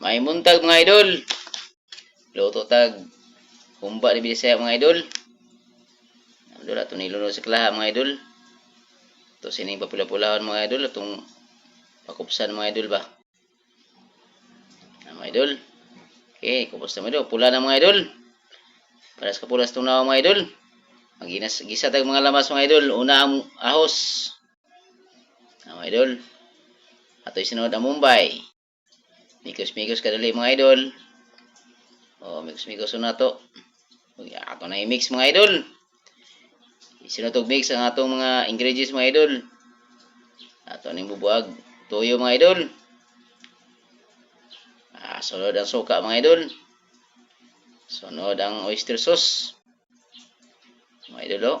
May muntag mga idol. Luto tag humba di Bisaya mga idol. Idol ato niluno sa klaha mga idol. Ito sining papula-pulawan mga idol atong pakupsan mga idol ba. Ah, mga idol. Okay, kupos na mga idol. Pula na mga idol. Para sa kapulas itong nawa mga idol. Maginas gisa tag mga lamas mga idol. Una ang ahos. Ah, mga idol. Ato'y sinunod ang Mumbai. Mikos-mikos kadali mga idol. O, mikos-mikos na to. Uy, ato na i-mix mga idol. Sinutog mix ang atong mga ingredients mga idol. Ato ning bubuag. Tuyo mga idol. Ah, sunod ang suka mga idol. Sunod ang oyster sauce. Mga idol o.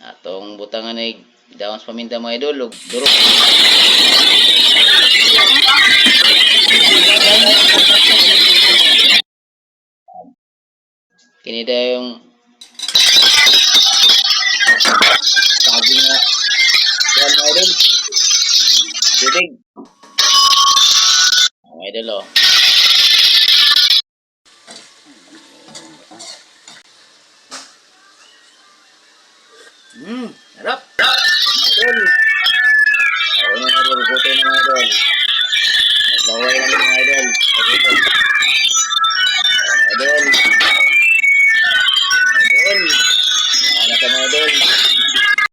Atong butangan ay dahon sa paminta mga idol. Kinita yung sabi nga yan mga idol. Titig mga idol oh. Mmm, harap.